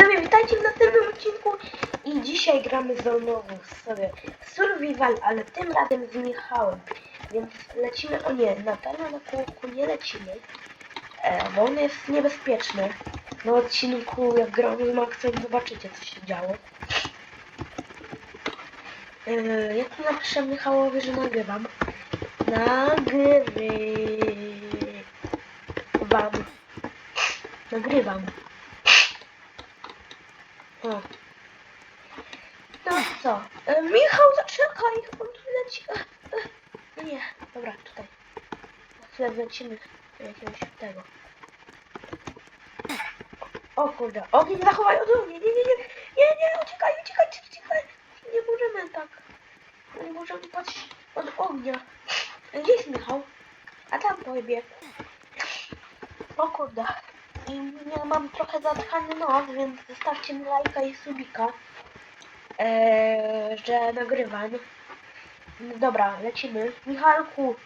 Widzowie, witajcie w następnym odcinku i dzisiaj gramy znowu sobie Survival, ale tym razem z Michałem. Więc lecimy, o nie, na pewno na kółku nie lecimy, e, bo on jest niebezpieczny. Na odcinku jak gramy z Maxem zobaczycie co się działo. E, ja tu napiszę Michałowi, że nagrywam. Nagrywam. Nagrywam. No co? E, Michał, zaczekaj! On tu leci. E, e. Nie, dobra, tutaj. Na chwilę lecimy do jakiegoś tego. O kurde, ogień zachowaj od mnie, nie, nie, nie, nie, nie, uciekaj, uciekaj, uciekaj. Nie możemy tak. Nie możemy patrzeć od ognia. Gdzie jest Michał? A tam pobiegł. O kurde. Ja mam trochę zatkany nos, więc zostawcie mi lajka i subika, eee, że nagrywam. No Dobra, lecimy. Michalku,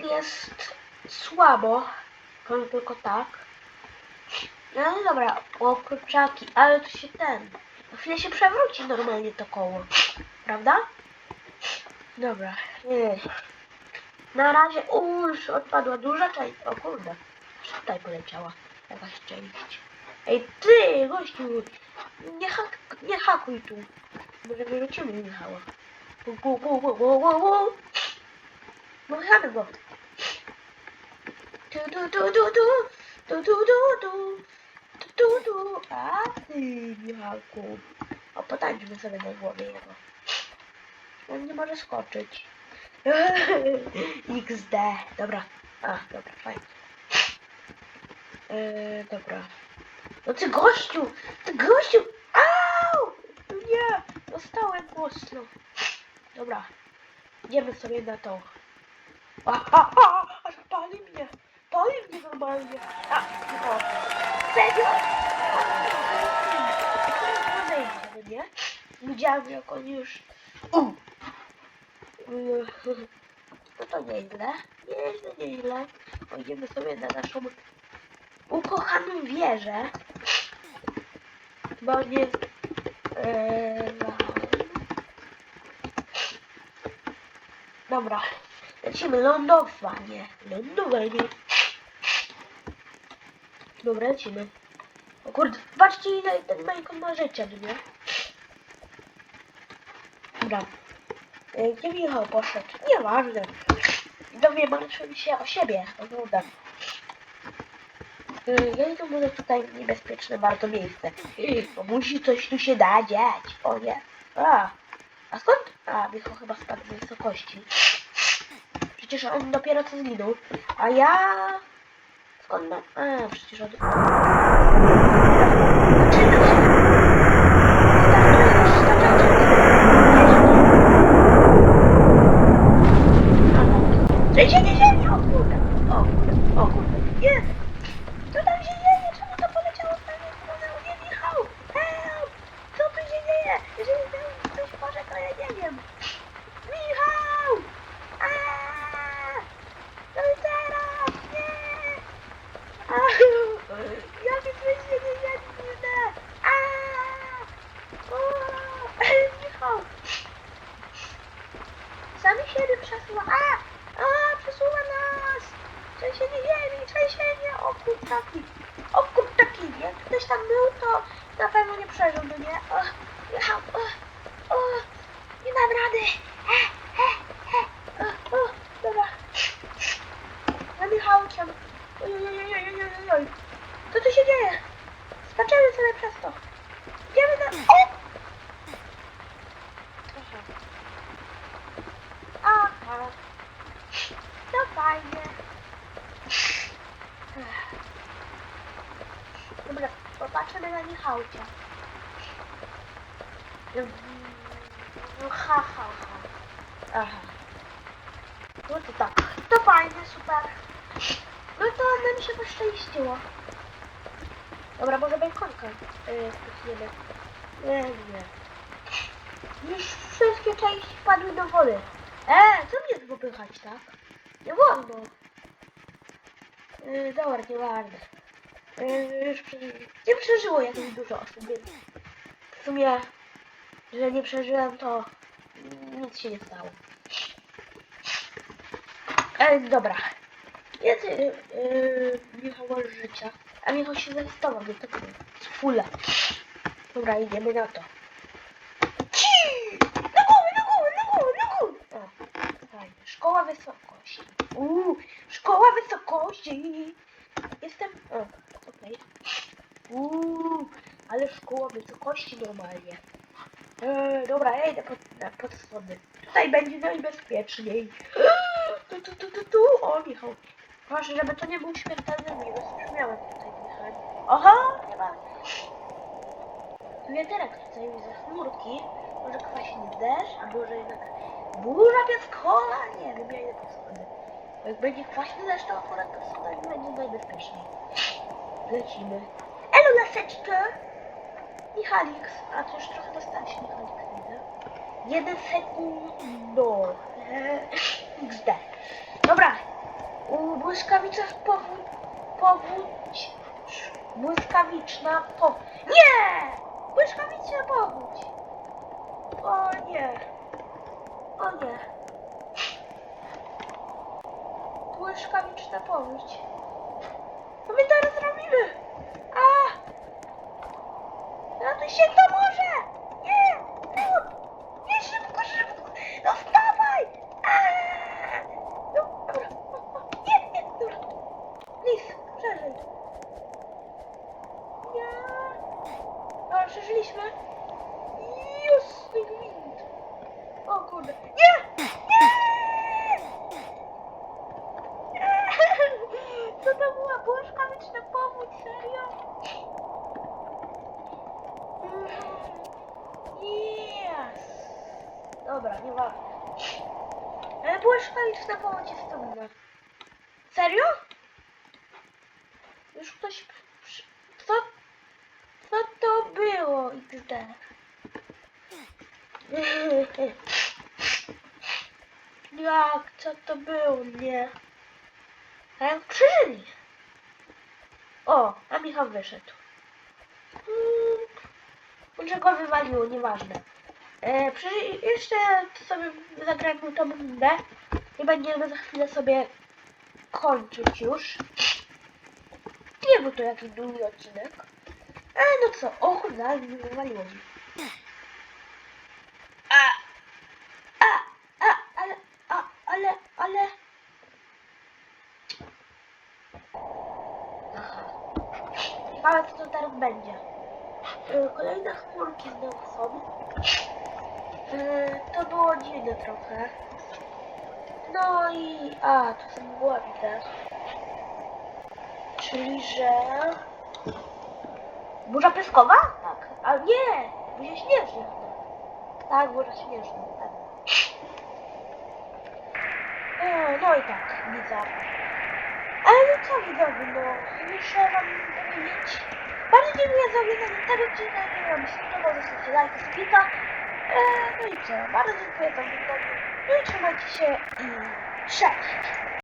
jest słabo, tylko tak. No dobra, o kurczaki, ale to się ten, na chwilę się przewróci normalnie to koło, prawda? Dobra, nie. Na razie, uż, odpadła duża część. O kurde, tutaj poleciała jakaś część. Ej, ty, gościu, nie, hak, nie hakuj tu. Może wyrzucimy Michała. Gu, gu, gu, gu, gu, gu. No jak go? Tu, tu, tu, tu, tu. Tu, tu, tu, tu. Tu, tu, tu. A, ty, Michałku. Opadańmy sobie na głowie jego. On nie może skoczyć. XD. Dobra. A, dobra, fajnie. Yy, dobra. No ty gościu! Ty gościu! Au! Nie! Dostałem mocno. Dobra. Idziemy sobie na to. A, a, a! Aż pali mnie! Pali mnie normalnie! A, o. Serio? Podejdę, nie? Widziałem jak on już... No to nieźle, nieźle, nieźle. Pójdziemy sobie na naszą ukochaną wieżę. Bo nie... Eee, no. Dobra, lecimy lądowanie. Lądowanie. Dobra, lecimy. O kurde, patrzcie ile ten Majkon ma życia, nie? Dobra. E, Gdzie Michał poszedł? Nieważne. Dowie martwią się o siebie. O kurde. E, Ja idę może tutaj niebezpieczne bardzo miejsce. E, Bo musi coś tu się da dziać. O nie. A. A skąd? A, Michał chyba spadł z wysokości. Przecież on dopiero co zginął. A ja... Skąd mam... A, przecież od... Zaczyna się. Startuje już staczać. Trzęsienie ziemi! O kurde! O kurde! O kurde! Nie! Co tam się dzieje? Czemu to poleciało w pewną stronę? O nie, Michał! Help! Co tu się dzieje? Jeżeli tam ktoś może, to ja nie wiem. Michał! Aaaa! No i teraz! Nie! Au! Jakie trzęsienie ziemi! kurde! Aaaa! O! Michał! Sami siebie przesuwa. A! A! Przesuwa nas! Trzęsienie ziemi! Trzęsienie! O kurczaki! O kurczaki! Jak ktoś tam był, to na pewno nie? O! O, o, nie dam rady! E, e, e, o, o, dobra. Na Michałkiem. Oj. Co tu się dzieje? Skaczemy sobie przez to. Idziemy na... O! Aha. Aha. To fajnie. Dobra, popatrzymy na Michałcia. No ha, ha, ha. Aha. No to tak. To fajnie, super. No to nam się poszczęściło. Dobra, może bajkonka yy, spustniemy. Nie, nie. Już wszystkie części wpadły do wody. E, co mnie popychać, tak? Nie wolno. Yy, dobra, nieważne. Yy, już przeży- nie przeżyło jakoś dużo osób, więc w sumie, że nie przeżyłem, to nic się nie stało. E, dobra. Jest yy, yy, Michał życia, a Michał się zarejestrował, więc tak fula. Dobra, idziemy na to. Na głowę, na głowę, na głowę, na głowę! Fajnie. Szkoła wysokości. Uuu, szkoła wysokości! Jestem... Okej. Uuu, ale szkoła wysokości normalnie. Eee, dobra, ja idę pod, pod. Tutaj będzie najbezpieczniej. Tu, tu, tu, tu, tu. O, Michał. Proszę, żeby to nie był śmiertelny wirus. Już miałem tutaj Michał. Aha, chyba. Wiaterek tutaj widzę chmurki. Może kwaśny deszcz, a może jednak burza piaskowa? Nie wiem, ja idę pod schody. Jak będzie kwaśny deszcz, to akurat pod schodami będzie najbezpieczniej. Lecimy. Elo, laseczka! Michalix. A to już trochę dostałeś Michalix, widzę. Jeden sekund. No. XD. Dobra. U, Błyskawica powódź. Powódź. Błyskawiczna powódź. Nie! Błyskawiczna powódź. O nie. O nie. Błyskawiczna powódź. Co my teraz robimy? A! Ratuj się kto może! Nie! Lut! Nie szybko, szybko! No wstawaj! Aaa! No, dobra. Nie, nie, dobra. Lis, przeżyj. Nie. Dobra, przeżyliśmy. Jasny gwint. O kurde. Nie! Nie! Nie! Co to była błyskawiczna powódź, serio? Yes! Dobra, nieważne. Ale błyskawiczna powódź jest trudna. Serio? Już ktoś... przy- Co? Co to było? XD. Jak? Co to było? Nie. A przeżyli? O, a Michał wyszedł. Mm, Może go wywaliło, nieważne. E, przy, jeszcze sobie zagrajmy tą rundę i będziemy za chwilę sobie kończyć już. Nie był to jakiś długi odcinek. Ale no co, o kurde, ale mi wywaliło mi. A, a, a, ale, a, ale, ale... Ciekawe co to teraz będzie. E, Kolejne chmurki znowu są. E, To było dziwne trochę. No i... A, to są mgła widzę. Czyli, że... Burza piaskowa? Tak. A nie! Burza śnieżna. Tak, burza śnieżna. Tak. E, no i tak, widzę. Ale no co widzowie, no, muszę wam powiedzieć. Bardzo dziękuję za oglądanie tego odcinka, jeżeli wam się podobał, zostawcie lajka, subika. E, no i co, bardzo dziękuję za oglądanie. No i trzymajcie się i cześć!